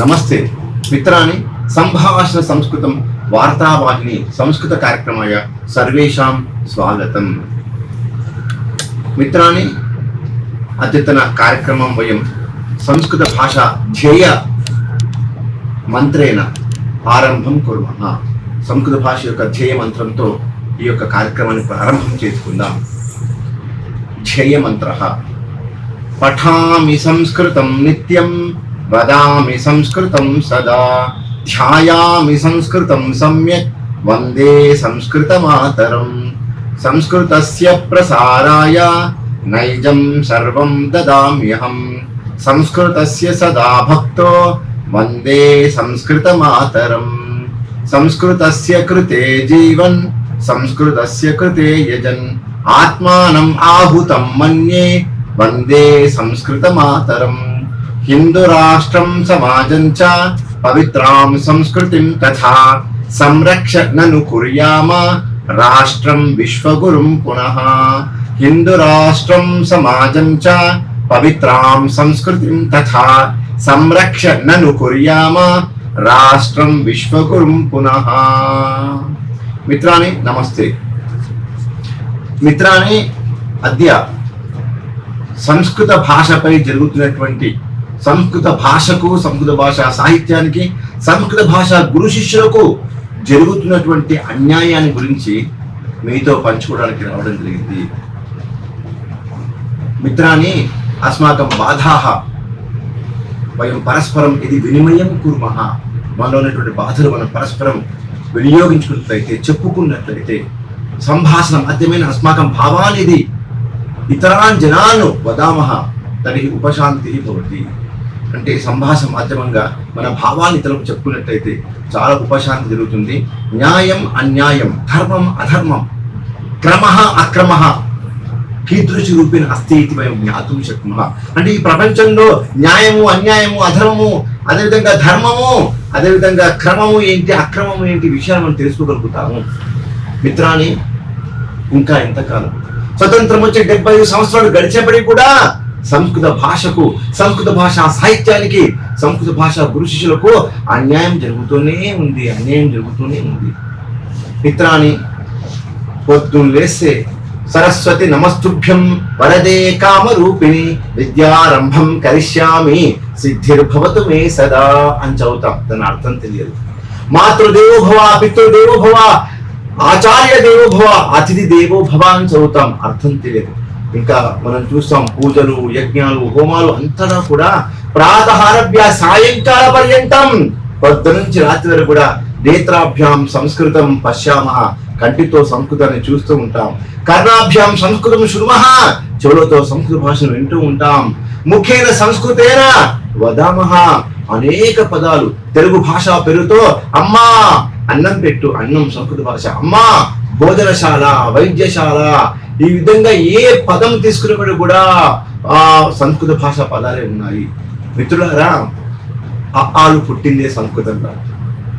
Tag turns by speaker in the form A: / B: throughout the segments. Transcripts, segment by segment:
A: నమస్తే మిత్రాన్ని సంభాషణ సంస్కృతం వార్తావాహిని సంస్కృత కార్యక్రమాయ సర్వేషాం స్వాగతం మిత్రాన్ని అద్యతన కార్యక్రమం వయం సంస్కృత భాష ధ్యేయ మంత్రేణ ఆరంభం కుర్మ సంస్కృత భాష యొక్క ధ్యేయ మంత్రంతో ఈ యొక్క కార్యక్రమాన్ని ప్రారంభం చేసుకుందాం ధ్యేయ మంత్ర పఠామి సంస్కృతం నిత్యం वदामि संस्कृतं सदा ध्यायामि संस्कृतं सम्यक् वन्दे संस्कृतमातरं संस्कृतस्य प्रसाराय नैजं सर्वं ददाम्यहं संस्कृतस्य सदा भक्तो वन्दे संस्कृतमातरम् संस्कृतस्य कृते जीवन् संस्कृतस्य कृते यजन् आत्मानम् आहुतं मन्ये वन्दे संस्कृतमातरम् హిందూ రాష్ట్రం సమాజం చ పవిత్రాం సంస్కృతిం తథా సంరక్షణను కుర్యామ రాష్ట్రం విశ్వగురుం పునః హిందూ రాష్ట్రం సమాజం చ పవిత్రాం సంస్కృతిం తథా సంరక్షణను కుర్యామ రాష్ట్రం విశ్వగురుం పునః మిత్రాని నమస్తే మిత్రాని అద్య సంస్కృత భాషపై జరుగుతున్నటువంటి సంస్కృత భాషకు సంస్కృత భాష సాహిత్యానికి సంస్కృత భాష గురు శిష్యులకు జరుగుతున్నటువంటి అన్యాయాన్ని గురించి మీతో పంచుకోవడానికి రావడం జరిగింది మిత్రాన్ని అస్మాకం బాధాహ వయం పరస్పరం ఇది వినిమయం కూర్మ మనలో ఉన్నటువంటి బాధలు మనం పరస్పరం వినియోగించుకున్నట్లయితే చెప్పుకున్నట్లయితే సంభాషణ మాధ్యమైన అస్మాకం భావానిది ఇతరాన్ జనాను వదామహ తనకి ఉపశాంతి భవతి అంటే సంభాషణ మాధ్యమంగా మన భావాన్ని తెలుపు చెప్పుకున్నట్టయితే చాలా ఉపశాంతి జరుగుతుంది న్యాయం అన్యాయం ధర్మం అధర్మం క్రమ అక్రమ కీదృశి రూపేణ అస్తి ఇది మేము జ్ఞాతం చెప్పుకున్నా అంటే ఈ ప్రపంచంలో న్యాయము అన్యాయము అధర్మము అదేవిధంగా ధర్మము అదేవిధంగా క్రమము ఏంటి అక్రమము ఏంటి విషయాలు మనం తెలుసుకోగలుగుతాము మిత్రాన్ని ఇంకా ఎంతకాలం స్వతంత్రం వచ్చే డెబ్బై సంవత్సరాలు గడిచేపడి కూడా సంస్కృత భాషకు సంస్కృత భాష సాహిత్యానికి సంస్కృత భాష గురు శిష్యులకు అన్యాయం జరుగుతూనే ఉంది అన్యాయం జరుగుతూనే ఉంది మిత్రాన్ని పొద్దున్న వేస్తే సరస్వతి నమస్తుభ్యం వరదే కామరూపిణి విద్యారంభం కరిష్యామి సిద్ధిర్భవతు మే సదా అని చదువుతాం దాని అర్థం తెలియదు మాతృదేవోభవ పితృదేవోభవ ఆచార్య దేవోభవ అతిథి దేవోభవ అని చదువుతాం అర్థం తెలియదు ఇంకా మనం చూస్తాం పూజలు యజ్ఞాలు హోమాలు అంతటా కూడా ప్రాతహారభ్య సాయంకాల పర్యంతం పొద్దు నుంచి రాత్రి వరకు కూడా నేత్రాభ్యాం సంస్కృతం పశ్యామ కంటితో సంస్కృతాన్ని చూస్తూ ఉంటాం కర్ణాభ్యాం సంస్కృతం శృమ చెవులతో సంస్కృత భాషను వింటూ ఉంటాం ముఖ్యమైన సంస్కృతేన వదామహ అనేక పదాలు తెలుగు భాష పేరుతో అమ్మా అన్నం పెట్టు అన్నం సంస్కృత భాష అమ్మా భోజనశాల వైద్యశాల ఈ విధంగా ఏ పదం తీసుకున్నప్పుడు కూడా ఆ సంస్కృత భాష పదాలే ఉన్నాయి మిత్రులారా ఆ ఆలు పుట్టిందే సంస్కృతంలో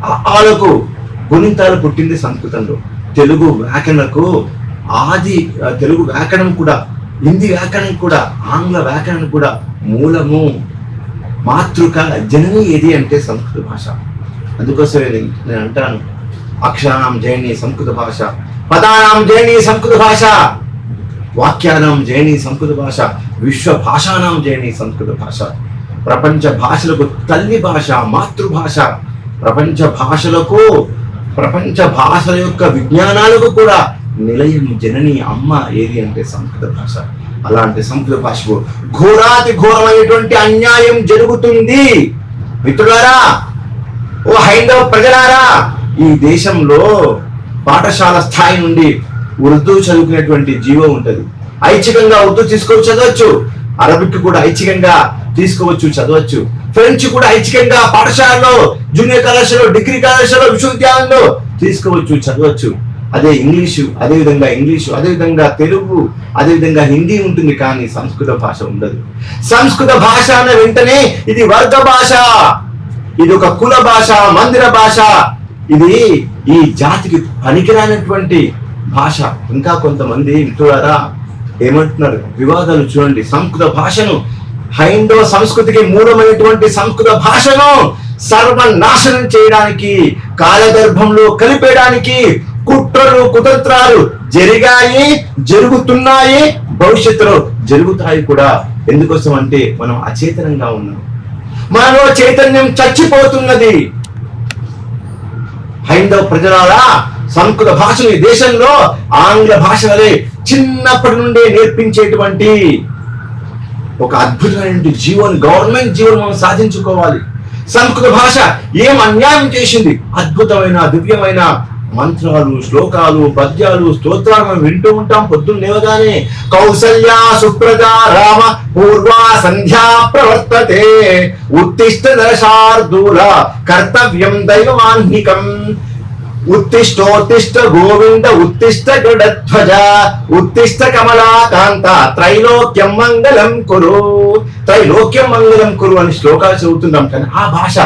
A: ఆ ఆలకు గుణింతాలు పుట్టింది సంస్కృతంలో తెలుగు వ్యాకరణకు ఆది తెలుగు వ్యాకరణం కూడా హిందీ వ్యాకరణం కూడా ఆంగ్ల వ్యాకరణం కూడా మూలము మాతృక జనని ఏది అంటే సంస్కృత భాష అందుకోసమే నేను అంటాను అక్షరాం జయని సంస్కృత భాష పదానాం జయని సంస్కృత భాష వాక్యానం జయని సంస్కృత భాష విశ్వ భాషానం జయని సంస్కృత భాష ప్రపంచ భాషలకు తల్లి భాష మాతృభాష ప్రపంచ భాషలకు ప్రపంచ భాషల యొక్క విజ్ఞానాలకు కూడా నిలయం జనని అమ్మ ఏది అంటే సంస్కృత భాష అలాంటి సంస్కృత భాషకు ఘోరాతి ఘోరమైనటువంటి అన్యాయం జరుగుతుంది మిత్రులారా ఓ హైందవ ప్రజలారా ఈ దేశంలో పాఠశాల స్థాయి నుండి ఉర్దూ చదువుకునేటువంటి జీవో ఉంటుంది ఐచ్ఛికంగా ఉర్దూ తీసుకొని చదవచ్చు అరబిక్ కూడా ఐచ్ఛికంగా తీసుకోవచ్చు చదవచ్చు ఫ్రెంచ్ కూడా ఐచ్ఛికంగా పాఠశాలలో జూనియర్ కళాశాలలో డిగ్రీ కళాశాలలో విశ్వవిద్యాలయంలో తీసుకోవచ్చు చదవచ్చు అదే ఇంగ్లీషు అదేవిధంగా ఇంగ్లీషు అదేవిధంగా తెలుగు అదేవిధంగా హిందీ ఉంటుంది కానీ సంస్కృత భాష ఉండదు సంస్కృత భాష అన్న వెంటనే ఇది వర్గ భాష ఇది ఒక కుల భాష మందిర భాష ఇది ఈ జాతికి పనికిరానటువంటి భాష ఇంకా కొంతమంది మిత్రులారా ఏమంటున్నారు వివాదాలు చూడండి సంస్కృత భాషను హైందవ సంస్కృతికి మూలమైనటువంటి సంస్కృత భాషను సర్వనాశనం చేయడానికి కాలగర్భంలో కలిపేయడానికి కుట్రలు కుతంత్రాలు జరిగాయి జరుగుతున్నాయి భవిష్యత్తులో జరుగుతాయి కూడా ఎందుకోసం అంటే మనం అచేతనంగా ఉన్నాం మనలో చైతన్యం చచ్చిపోతున్నది హైందవ ప్రజలారా సంస్కృత భాషను ఈ దేశంలో ఆంగ్ల భాష చిన్నప్పటి నుండే నేర్పించేటువంటి ఒక అద్భుతమైనటువంటి జీవన్ గవర్నమెంట్ జీవనం మనం సాధించుకోవాలి సంస్కృత భాష ఏం అన్యాయం చేసింది అద్భుతమైన దివ్యమైన మంత్రాలు శ్లోకాలు పద్యాలు స్తోత్రాలు మనం వింటూ ఉంటాం లేవగానే కౌసల్య సుప్రజ రామ పూర్వ సంధ్యా ప్రవర్తతే ఉత్తిష్ట దశార్దూల కర్తవ్యం మాన్హికం ఉత్తిష్టోత్తిష్ట గోవింద ఉత్తిష్ట గృఢధ్వజ ఉత్తిష్ట కమలాకాంత త్రైలోక్యం మంగళం కురు త్రైలోక్యం మంగళం కురు అని శ్లోకాలు చదువుతున్నాం కానీ ఆ భాష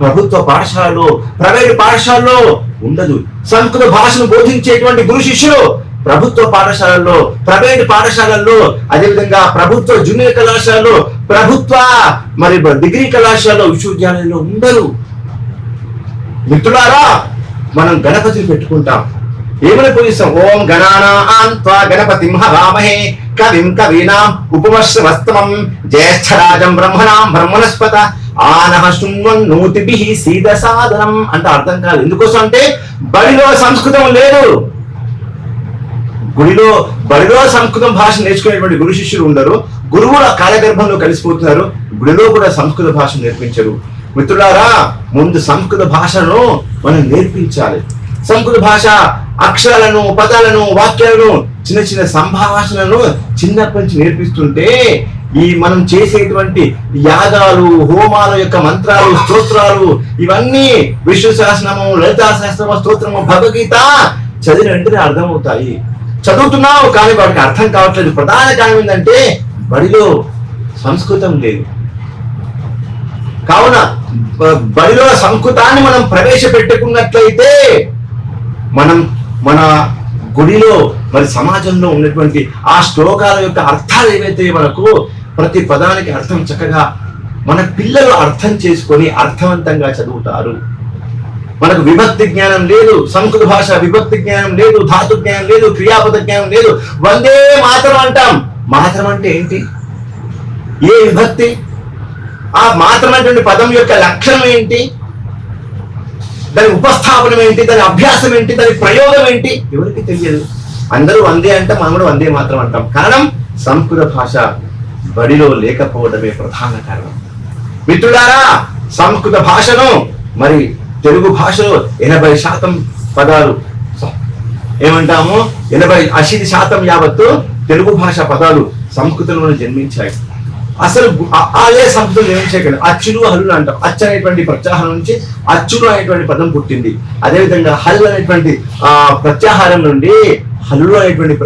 A: ప్రభుత్వ పాఠశాలలో ప్రైవేట్ పాఠశాలలో ఉండదు సంస్కృత భాషను బోధించేటువంటి గురు శిష్యులు ప్రభుత్వ పాఠశాలల్లో ప్రైవేట్ పాఠశాలల్లో అదేవిధంగా ప్రభుత్వ జూనియర్ కళాశాలలో ప్రభుత్వ మరి డిగ్రీ కళాశాలలో విశ్వవిద్యాలయంలో ఉండరు మిత్రులారా మనం గణపతిని పెట్టుకుంటాం ఏమని పూజిస్తాం ఓం గణానా గణపతి గణపతిం హవామహే కవిం కవీనాం ఉపమశ్రవస్తమం జ్యేష్ఠరాజం బ్రహ్మణాం బ్రహ్మణస్పత ఆనహ శృణ్వన్ నూతిభి సీద సాధనం అంటే అర్థం కాదు ఎందుకోసం అంటే బడిలో సంస్కృతం లేదు గుడిలో బడిలో సంస్కృతం భాష నేర్చుకునేటువంటి గురు శిష్యులు ఉండరు గురువుల కాలగర్భంలో కలిసిపోతున్నారు గుడిలో కూడా సంస్కృత భాష నేర్పించరు మిత్రులారా ముందు సంస్కృత భాషను మనం నేర్పించాలి సంస్కృత భాష అక్షరాలను పదాలను వాక్యాలను చిన్న చిన్న సంభాషణలను చిన్నప్పటి నుంచి నేర్పిస్తుంటే ఈ మనం చేసేటువంటి యాగాలు హోమాల యొక్క మంత్రాలు స్తోత్రాలు ఇవన్నీ విష్ణు శాసనము లలితా శాస్త్రము స్తోత్రము భగవద్గీత చదివినంటే అర్థమవుతాయి చదువుతున్నావు కానీ వాటికి అర్థం కావట్లేదు ప్రధాన కారణం ఏంటంటే బడిలో సంస్కృతం లేదు కావున బడిలో సంకుతాన్ని మనం ప్రవేశపెట్టుకున్నట్లయితే మనం మన గుడిలో మరి సమాజంలో ఉన్నటువంటి ఆ శ్లోకాల యొక్క అర్థాలు ఏవైతే మనకు ప్రతి పదానికి అర్థం చక్కగా మన పిల్లలు అర్థం చేసుకొని అర్థవంతంగా చదువుతారు మనకు విభక్తి జ్ఞానం లేదు సంస్కృత భాష విభక్తి జ్ఞానం లేదు ధాతు జ్ఞానం లేదు క్రియాపద జ్ఞానం లేదు వందే మాత్రం అంటాం మాత్రం అంటే ఏంటి ఏ విభక్తి ఆ మాత్రమైనటువంటి పదం యొక్క లక్షణం ఏంటి దాని ఉపస్థాపనం ఏంటి దాని అభ్యాసం ఏంటి దాని ప్రయోగం ఏంటి ఎవరికి తెలియదు అందరూ వందే అంటే మనం కూడా వందే మాత్రం అంటాం కారణం సంస్కృత భాష బడిలో లేకపోవడమే ప్రధాన కారణం మిత్రులారా సంస్కృత భాషను మరి తెలుగు భాషలో ఎనభై శాతం పదాలు ఏమంటాము ఎనభై అశీతి శాతం యావత్తు తెలుగు భాష పదాలు సంస్కృతంలో జన్మించాయి అసలు అదే శబ్దం నిర్మించగలరు అచ్చులు హల్లు అంటాం అచ్చు అనేటువంటి ప్రత్యాహారం నుంచి అచ్చులు అనేటువంటి పదం పుట్టింది అదేవిధంగా హల్ అనేటువంటి ప్రత్యాహారం నుండి హల్లు అనేటువంటి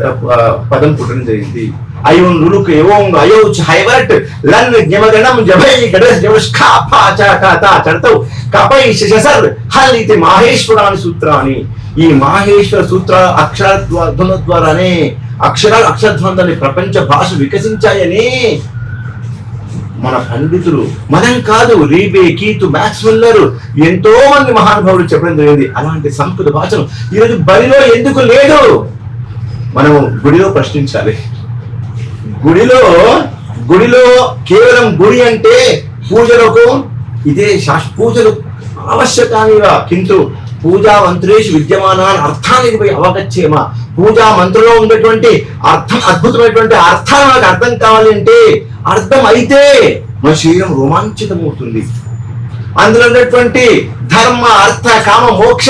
A: పదం పుట్టడం జరిగింది అయోం లులుక్ ఏవోం అయో హైవర్ట్ లన్ జ్ఞమగణం జమై గణేష్ జముష్ఖా చ కపై హల్ ఇది మాహేశ్వరాని సూత్రాన్ని ఈ మాహేశ్వర సూత్ర అక్షర ద్వారానే అక్షరాలు అక్షరధ్వందాన్ని ప్రపంచ భాష వికసించాయని మన పండితులు మనం కాదు రీబే కీతు మ్యాక్స్ వెల్లరు ఎంతో మంది మహానుభావులు చెప్పడం జరిగింది అలాంటి సంస్కృత వాచనం ఈరోజు బరిలో ఎందుకు లేదు మనము గుడిలో ప్రశ్నించాలి గుడిలో గుడిలో కేవలం గుడి అంటే పూజలకు ఇదే శాస్ పూజలు ఆవశ్యకానిగా కింటూ పూజా మంత్రేషు విద్యమానాన్ని అర్థానికి పోయి అవగచ్చేమ పూజా మంత్రంలో ఉన్నటువంటి అర్థం అద్భుతమైనటువంటి అర్థాలు మనకు అర్థం కావాలంటే అర్థం అయితే మన శరీరం రోమాంచితమవుతుంది అందులో ఉన్నటువంటి ధర్మ అర్థ కామ మోక్ష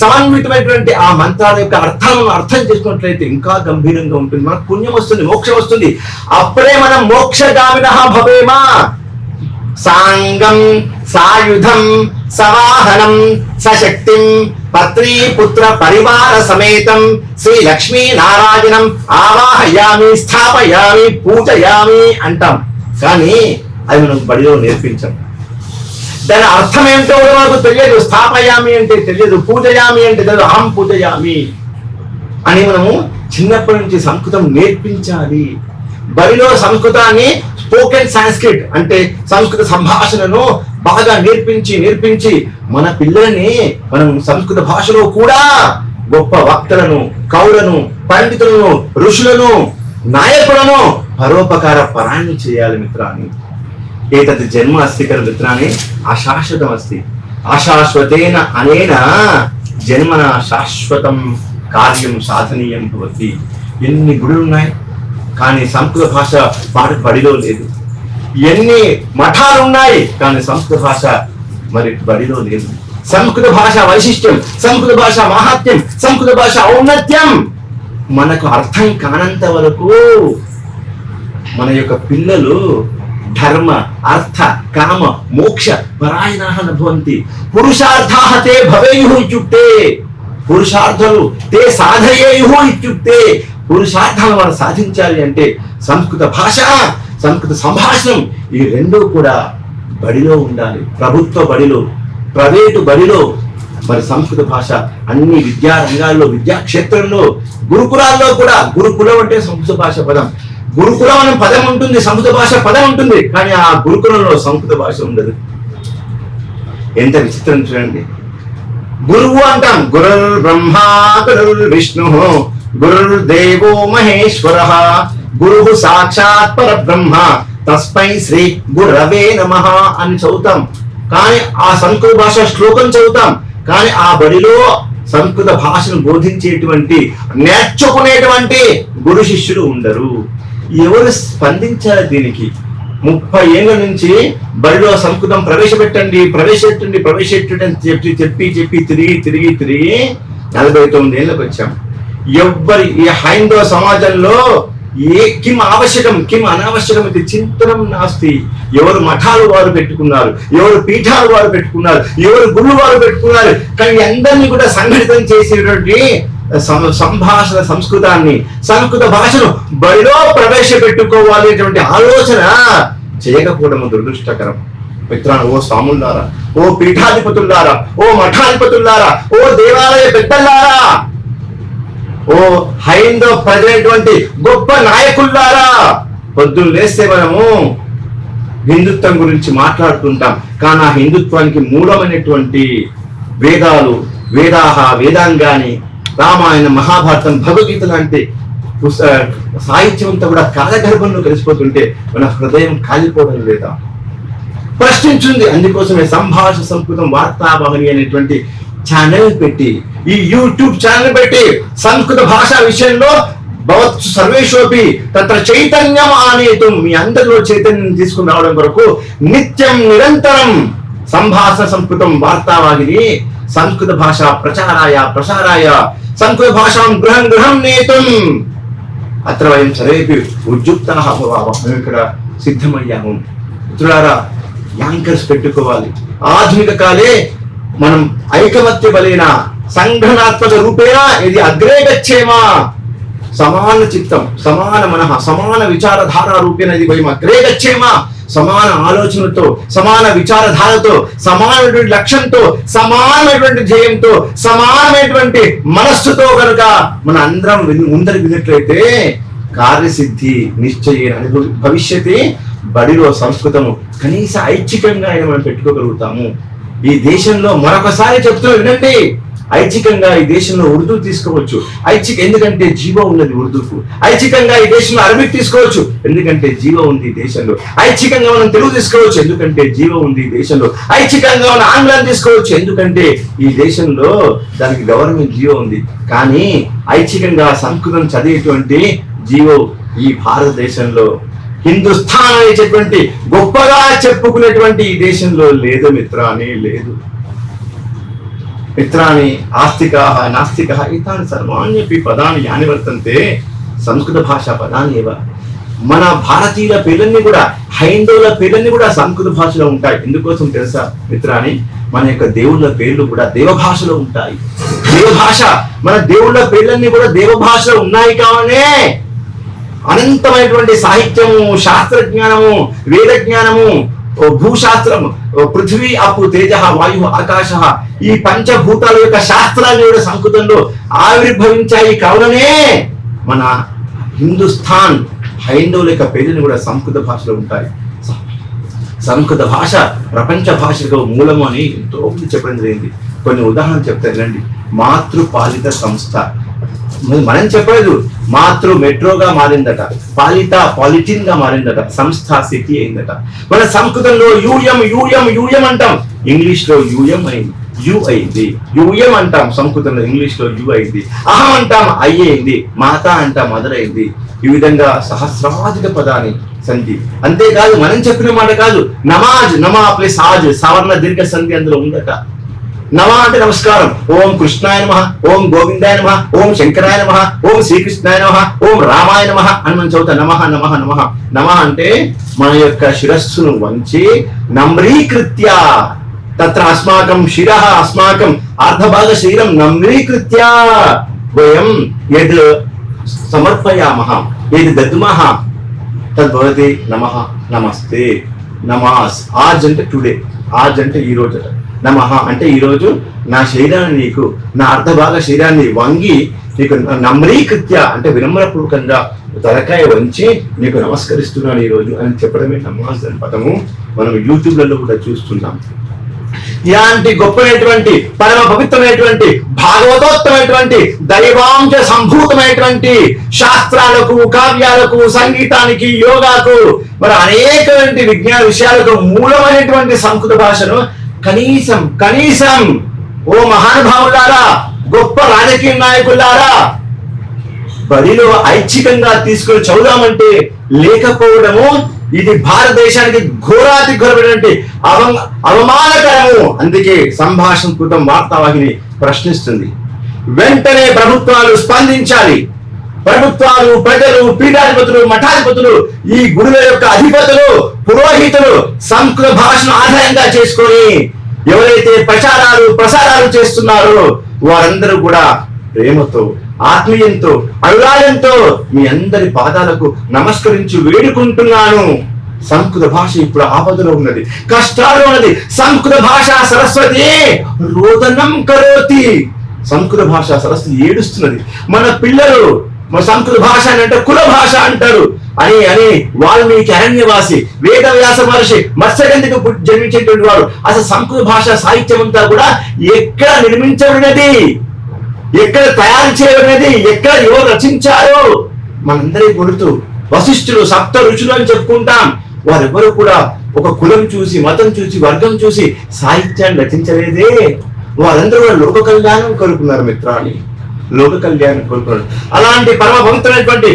A: సమన్వితమైనటువంటి ఆ మంత్రాల యొక్క అర్థాలను అర్థం చేసుకున్నట్లయితే ఇంకా గంభీరంగా ఉంటుంది మనకు పుణ్యం వస్తుంది మోక్షం వస్తుంది అప్పుడే మనం మోక్షగామిన భవేమా సాంగం సాయుధం సవాహనం సశక్తిం పత్రీ పుత్ర పరివార సమేతం శ్రీ లక్ష్మీ నారాయణం ఆవాహయామి స్థాపయామి పూజయామి అంటాం కానీ అది మనం బడిలో నేర్పించాం దాని అర్థం ఏంటో మాకు తెలియదు స్థాపయామి అంటే తెలియదు పూజయామి అంటే తెలియదు అహం పూజయామి అని మనము చిన్నప్పటి నుంచి సంస్కృతం నేర్పించాలి బడిలో సంస్కృతాన్ని స్పోకెన్ సాంస్క్రిట్ అంటే సంస్కృత సంభాషణను బాగా నేర్పించి నేర్పించి మన పిల్లలని మనం సంస్కృత భాషలో కూడా గొప్ప వక్తలను కవులను పండితులను ఋషులను నాయకులను పరోపకార పరాన్ని చేయాలి మిత్రాన్ని ఏతత్ జన్మ అస్తి కదా మిత్రాన్ని అశాశ్వతం అస్తి అశాశ్వతేన అనేన జన్మన శాశ్వతం కార్యం సాధనీయం భవతి ఎన్ని గుడులు ఉన్నాయి కానీ సంస్కృత భాష పాట బడిలో లేదు ఎన్ని మఠాలు ఉన్నాయి కానీ సంస్కృత భాష మరి బడిలో లేదు సంస్కృత భాష వైశిష్ట్యం సంస్కృత భాష మహాత్యం సంస్కృత భాష ఔన్నత్యం మనకు అర్థం కానంత వరకు మన యొక్క పిల్లలు ధర్మ అర్థ కామ మోక్ష పరాయణ భవంతి పురుషార్థాహ భవేయు ఇచ్చుట్టే పురుషార్థలు తే సాధయేయు ఇచ్చుట్టే పురుషార్థాలు మనం సాధించాలి అంటే సంస్కృత భాష సంస్కృత సంభాషణం ఈ రెండూ కూడా బడిలో ఉండాలి ప్రభుత్వ బడిలో ప్రైవేటు బడిలో మరి సంస్కృత భాష అన్ని విద్యా రంగాల్లో విద్యా క్షేత్రంలో గురుకులాల్లో కూడా గురుకులం అంటే సంస్కృత భాష పదం గురుకులం అనే పదం ఉంటుంది సంస్కృత భాష పదం ఉంటుంది కానీ ఆ గురుకులంలో సంస్కృత భాష ఉండదు ఎంత విచిత్రం చూడండి గురువు అంటాం గురు బ్రహ్మ గురు విష్ణు గురుర్దేవో మహేశ్వర గురు సాక్షాత్ పరబ్రహ్మ తస్మై శ్రీ గురవే నమ అని చదువుతాం కానీ ఆ సంస్కృత భాష శ్లోకం చదువుతాం కానీ ఆ బడిలో సంస్కృత భాషను బోధించేటువంటి నేర్చుకునేటువంటి గురు శిష్యులు ఉండరు ఎవరు స్పందించారు దీనికి ముప్పై ఏళ్ళ నుంచి బడిలో సంస్కృతం ప్రవేశపెట్టండి ప్రవేశపెట్టండి ప్రవేశపెట్టండి అని చెప్పి చెప్పి చెప్పి తిరిగి తిరిగి తిరిగి నలభై తొమ్మిది ఏళ్ళకి వచ్చాం ఎవ్వరి ఈ హైందవ సమాజంలో ఏ కిమ్ ఆవశ్యకం కిమ్ అనావశ్యకం ఇది చింతనం నాస్తి ఎవరు మఠాలు వారు పెట్టుకున్నారు ఎవరు పీఠాలు వారు పెట్టుకున్నారు ఎవరు గుళ్ళు వారు పెట్టుకున్నారు కానీ అందరినీ కూడా సంఘటితం చేసేటువంటి సంభాషణ సంస్కృతాన్ని సంస్కృత భాషను బడిలో ప్రవేశపెట్టుకోవాలి అనేటువంటి ఆలోచన చేయకపోవడం దురదృష్టకరం మిత్రాన్ని ఓ స్వాములారా ఓ పీఠాధిపతులారా ఓ మఠాధిపతులారా ఓ దేవాలయ పెద్దలారా ఓ హైందో ప్రజలైనటువంటి గొప్ప నాయకుల్లారా పొద్దున్న లేస్తే మనము హిందుత్వం గురించి మాట్లాడుతుంటాం కానీ ఆ హిందుత్వానికి మూలమైనటువంటి వేదాలు వేదాహ వేదాంగాని రామాయణ మహాభారతం భగవద్గీత లాంటి సాహిత్యం అంతా కూడా కాలగర్భంలో కలిసిపోతుంటే మన హృదయం కాలిపోవడం లేదా ప్రశ్నించింది అందుకోసమే సంభాష సంస్కృతం వార్తాభవని అనేటువంటి ఛానల్ పెట్టి ఈ యూట్యూబ్ ఛానల్ పెట్టి సంస్కృత భాష విషయంలో భవత్ సర్వేషోపి తత్ర చైతన్యం అనేటు మీ అందరిలో చైతన్యం తీసుకుని రావడం కొరకు నిత్యం నిరంతరం సంభాషణ సంస్కృతం వార్తావాహిని సంస్కృత భాష ప్రచారాయ ప్రసారాయ సంస్కృత భాషాం గృహం గృహం నేతం అత్ర వయం సరేపి ఉద్యుక్త మేము ఇక్కడ సిద్ధమయ్యాము మిత్రులారా యాంకర్స్ పెట్టుకోవాలి ఆధునిక కాలే మనం ఐకమత్య బలైన సంఘనాత్మక రూపేణ ఇది అగ్రే గచ్చేమా సమాన చిత్తం సమాన మనహ సమాన విచారధార రూపేణ ఇది వయం అగ్రే గచ్చేమా సమాన ఆలోచనతో సమాన విచారధారతో సమానమైనటువంటి లక్ష్యంతో సమానమైనటువంటి ధ్యేయంతో సమానమైనటువంటి మనస్సుతో కనుక మన అందరం ముందరి విన్నట్లయితే కార్యసిద్ధి నిశ్చయ భవిష్యత్ బడిలో సంస్కృతము కనీస ఐచ్ఛికంగా ఆయన మనం పెట్టుకోగలుగుతాము ఈ దేశంలో మరొకసారి చెప్తూ వినండి ఐచ్ఛికంగా ఈ దేశంలో ఉర్దూ తీసుకోవచ్చు ఐచ్ఛిక ఎందుకంటే జీవం ఉన్నది ఉర్దూకు ఐచ్ఛికంగా ఈ దేశంలో అరబిక్ తీసుకోవచ్చు ఎందుకంటే జీవం ఉంది ఈ దేశంలో ఐచ్ఛికంగా మనం తెలుగు తీసుకోవచ్చు ఎందుకంటే జీవం ఉంది ఈ దేశంలో ఐచ్ఛికంగా మనం ఆంగ్లం తీసుకోవచ్చు ఎందుకంటే ఈ దేశంలో దానికి గవర్నమెంట్ జీవం ఉంది కానీ ఐచ్ఛికంగా సంస్కృతం చదివేటువంటి జీవో ఈ భారతదేశంలో హిందుస్థాన్ అనేటటువంటి గొప్పగా చెప్పుకునేటువంటి ఈ దేశంలో లేదు మిత్రాని లేదు మిత్రాని ఆస్తిక నాస్తిక ఇతాన్ని సర్వాణ్యపి పదాన్ని యాని వర్తంతే సంస్కృత భాష పదాన్ని ఏవ మన భారతీయుల పేర్లన్నీ కూడా హైందవుల పేర్లన్నీ కూడా సంస్కృత భాషలో ఉంటాయి ఎందుకోసం తెలుసా మిత్రాని మన యొక్క దేవుళ్ళ పేర్లు కూడా దేవభాషలో ఉంటాయి దేవభాష మన దేవుళ్ళ పేర్లన్నీ కూడా దేవభాషలో ఉన్నాయి కావనే అనంతమైనటువంటి సాహిత్యము శాస్త్రజ్ఞానము వేద జ్ఞానము భూశాస్త్రం పృథ్వీ అప్పు తేజ వాయు ఆకాశ ఈ పంచభూతాల యొక్క శాస్త్రాలు కూడా సంస్కృతంలో ఆవిర్భవించాయి కావుననే మన హిందుస్థాన్ హైందవుల యొక్క పేర్లు కూడా సంస్కృత భాషలో ఉంటాయి సంస్కృత భాష ప్రపంచ భాషకు మూలము అని ఎంతో చెప్పడం జరిగింది కొన్ని ఉదాహరణలు చెప్తారు రండి మాతృపాలిత సంస్థ మనం చెప్పలేదు మాతృ మెట్రోగా మారిందట పాలిత పాలిటిన్ గా మారిందట సంస్థ సిటీ అయిందట మన సంస్కృతంలో యూఎం యూఎం యూఎం అంటాం ఇంగ్లీష్ లో యూఎం అయింది యు అయింది యూఎం అంటాం సంస్కృతంలో ఇంగ్లీష్ లో యు అయింది అహం అంటాం ఐ అయింది మాత అంటాం మదర్ అయింది ఈ విధంగా సహస్రాధిక పదాన్ని సంధి అంతేకాదు మనం చెప్పిన మాట కాదు నమాజ్ నమా ప్లస్ ఆజ్ సవర్ణ దీర్ఘ సంధి అందులో ఉందట నమ అంటే నమస్కారం ఓం కృష్ణాయ నమ ఓం గోవిందాయ నమ ఓం శంకరాయ నమ ఓం శ్రీకృష్ణాయ నమ ఓం రామాయ నమ అని మనం చదువుతాం నమ నమ నమ నమ అంటే మన యొక్క శిరస్సును వంచి నమ్రీకృత్య తత్ర అస్మాకం శిర అస్మాకం అర్ధభాగ శరీరం నమ్రీకృత్య వయం ఎద్ సమర్పయామహ ఎది దద్మహ తద్భవతి నమ నమస్తే నమాజ్ ఆజ్ అంటే టుడే ఆజ్ అంటే ఈ రోజు అంటే నమః అంటే ఈరోజు నా శరీరాన్ని నీకు నా అర్ధభాగ శరీరాన్ని వంగి నీకు నమ్రీకృత్య అంటే వినమ్రపూర్వకంగా తలకాయ వంచి నీకు నమస్కరిస్తున్నాను ఈరోజు అని చెప్పడమే నమాజ్ అనే పదము మనం యూట్యూబ్లలో కూడా చూస్తున్నాం ఇలాంటి గొప్పమైనటువంటి పరమ పవిత్రమైనటువంటి భాగవతోత్తమైనటువంటి దైవాంశ సంభూతమైనటువంటి శాస్త్రాలకు కావ్యాలకు సంగీతానికి యోగాకు మరి అనేకటువంటి విజ్ఞాన విషయాలకు మూలమైనటువంటి సంస్కృత భాషను కనీసం కనీసం ఓ మహానుభావులారా గొప్ప రాజకీయ నాయకులారా బలిలో ఐచ్ఛికంగా తీసుకుని చదువుదామంటే లేకపోవడము ఇది భారతదేశానికి ఘోరాతి ఘోరమైనటువంటి అవ అవమానకరము అందుకే సంభాషణ కృతం వార్తావాహిని ప్రశ్నిస్తుంది వెంటనే ప్రభుత్వాలు స్పందించాలి ప్రభుత్వాలు ప్రజలు పీఠాధిపతులు మఠాధిపతులు ఈ గురువుల యొక్క అధిపతులు పురోహితులు సంస్కృత భాషను ఆధారంగా చేసుకొని ఎవరైతే ప్రచారాలు ప్రసారాలు చేస్తున్నారో వారందరూ కూడా ప్రేమతో ఆత్మీయంతో అనురాగంతో మీ అందరి పాదాలకు నమస్కరించి వేడుకుంటున్నాను సంస్కృత భాష ఇప్పుడు ఆపదలో ఉన్నది కష్టాలు ఉన్నది సంస్కృత భాష సరస్వతి రోదనం కరోతి సంస్కృత భాష సరస్వతి ఏడుస్తున్నది మన పిల్లలు మన సంస్కృత భాష అని అంటే కుల భాష అంటారు అని అని వాల్మీకి అరణ్యవాసి వేద వ్యాస మహర్షి మత్స్యగంధికి జన్మించేటువంటి వాడు అసలు సంస్కృత భాష సాహిత్యం అంతా కూడా ఎక్కడ నిర్మించబడినది ఎక్కడ తయారు చేయబడినది ఎక్కడ ఎవరు రచించారో మనందరి గుర్తు వశిష్ఠులు సప్త రుచులు అని చెప్పుకుంటాం వారెవరూ కూడా ఒక కులం చూసి మతం చూసి వర్గం చూసి సాహిత్యాన్ని రచించలేదే వారందరూ కూడా లోక కళ్యాణం కోరుకున్నారు మిత్రాన్ని లోక కళ్యాణం కోరుకున్నారు అలాంటి పరమ భక్తులైనటువంటి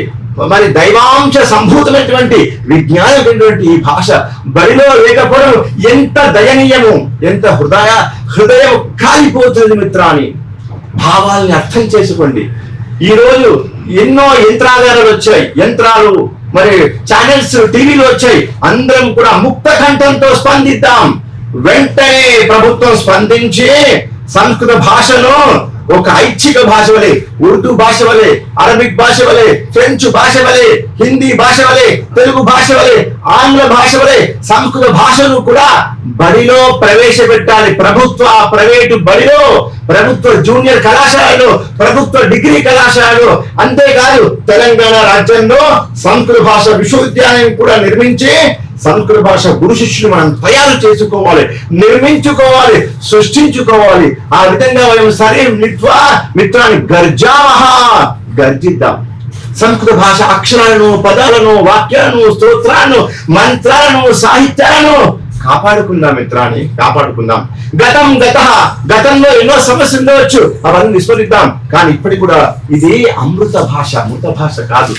A: మరి దైవాంశ సంభూతమైనటువంటి విజ్ఞానమైనటువంటి ఈ భాష బరిలో లేకపోవడం ఎంత దయనీయము ఎంత హృదయ హృదయం కాలిపోతుంది మిత్రాన్ని భావాల్ని అర్థం చేసుకోండి ఈరోజు ఎన్నో యంత్రాధారాలు వచ్చాయి యంత్రాలు మరి ఛానల్స్ టీవీలు వచ్చాయి అందరం కూడా ముక్త కంఠంతో స్పందిద్దాం వెంటనే ప్రభుత్వం స్పందించి సంస్కృత భాషలో ఒక ఐచ్ఛిక భాష వలె ఉర్దూ భాష వలె అరబిక్ భాష వలె ఫ్రెంచ్ భాష వలె హిందీ భాష వలె తెలుగు భాష వలె ఆంగ్ల భాష వలె సంస్కృత భాషను కూడా బడిలో ప్రవేశపెట్టాలి ప్రభుత్వ ప్రైవేటు బడిలో ప్రభుత్వ జూనియర్ కళాశాలలు ప్రభుత్వ డిగ్రీ కళాశాలలు అంతేకాదు తెలంగాణ రాజ్యంలో సంస్కృత భాష విశ్వవిద్యాలయం కూడా నిర్మించి సంస్కృత భాష గురు శిష్యులు మనం తయారు చేసుకోవాలి నిర్మించుకోవాలి సృష్టించుకోవాలి ఆ విధంగా మేము సరే మిత్వ మిత్రాన్ని గర్జామహ గర్జిద్దాం సంస్కృత భాష అక్షరాలను పదాలను వాక్యాలను స్తోత్రాలను మంత్రాలను సాహిత్యాలను కాపాడుకుందాం మిత్రాన్ని కాపాడుకుందాం గతం గత గతంలో ఎన్నో సమస్యలు ఉండవచ్చు అవన్నీ విస్మరిద్దాం కానీ ఇప్పటికి కూడా ఇది అమృత భాష అమృత భాష కాదు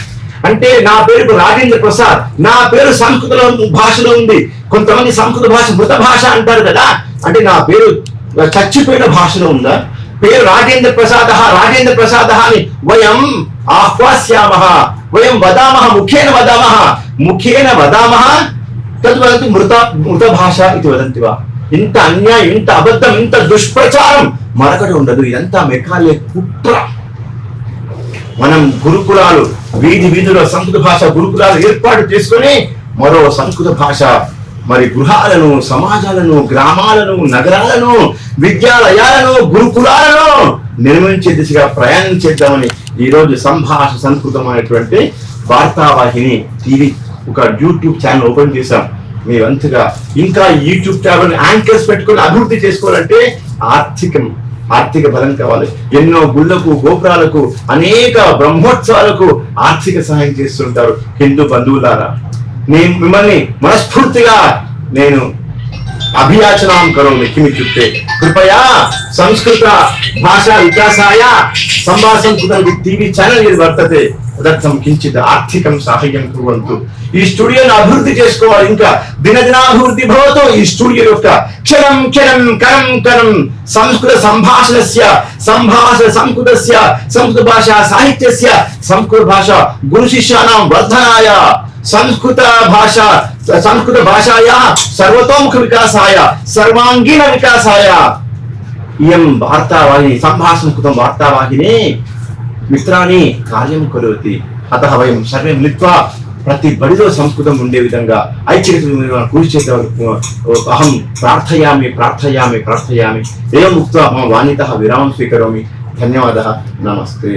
A: అంటే నా పేరు రాజేంద్ర ప్రసాద్ నా పేరు సంస్కృత భాషలో ఉంది కొంతమంది సంస్కృత భాష మృత భాష అంటారు కదా అంటే నా పేరు చచ్చిపోయిన భాషలో ఉందా పేరు రాజేంద్ర ప్రసాద రాజేంద్ర ప్రసాద అని వయం ఆహ్వాస్యామ వయం వదామ ముఖేన వదామ ముఖేన వదామ తద్వదంతు మృత మృత భాష ఇది వదంతి వా ఇంత అన్యాయం ఇంత అబద్ధం ఇంత దుష్ప్రచారం మరొకటి ఉండదు ఇదంతా మెకాలే కుట్ర మనం గురుకులాలు వీధి వీధిలో సంస్కృత భాష గురుకులాలు ఏర్పాటు చేసుకొని మరో సంస్కృత భాష మరి గృహాలను సమాజాలను గ్రామాలను నగరాలను విద్యాలయాలను గురుకులాలను నిర్మించే దిశగా ప్రయాణం చేద్దామని ఈరోజు సంభాష సంస్కృతమైనటువంటి వార్తావాహిని టీవీ ఒక యూట్యూబ్ ఛానల్ ఓపెన్ చేశాం మేమంతగా ఇంకా యూట్యూబ్ ఛానల్ యాంకర్స్ పెట్టుకొని అభివృద్ధి చేసుకోవాలంటే ఆర్థికం ఆర్థిక బలం కావాలి ఎన్నో గుళ్లకు గోపురాలకు అనేక బ్రహ్మోత్సవాలకు ఆర్థిక సహాయం చేస్తుంటారు హిందూ బంధువులారా నేను మిమ్మల్ని మనస్ఫూర్తిగా నేను అభియాచనాం కరోమి చుట్టే కృపయా సంస్కృత భాష వికాసాయ సంభాషణ కుదరదు టీవీ ఛానల్ ఇది వర్తతే తదర్థం కించిత్ ఆర్థికం సాహాయం కురువంతు ఈ స్టూడియోను అభివృద్ధి చేసుకోవాలి ఇంకా దినదినాభివృద్ధి భవతో ఈ స్టూడియో యొక్క క్షణం క్షణం కరం కరం సంస్కృత సంభాషణస్య సంభాషణ సంస్కృతస్య సంస్కృత భాష సాహిత్యస్య సంస్కృత భాష గురు శిష్యానాం వర్ధనాయ సంస్కృత భాష సంస్కృత భాషాయా సర్వతోముఖ వికాసాయ సర్వాంగీణ వికాసాయ ఇయం వార్తావాహిని సంభాషణకృతం వార్తావాహిని మిత్రాన్ని కార్యం కరోతి అత వయం సర్వే మిలిత్వా ప్రతి బడిలో సంస్కృతం ఉండే విధంగా ఐచ్ఛిక కృషి చేసే అహం ప్రార్థయామి ప్రార్థయామి ప్రార్థయామి ఏం ఉక్త మా వాణిత విరామం స్వీకరోమి ధన్యవాద నమస్తే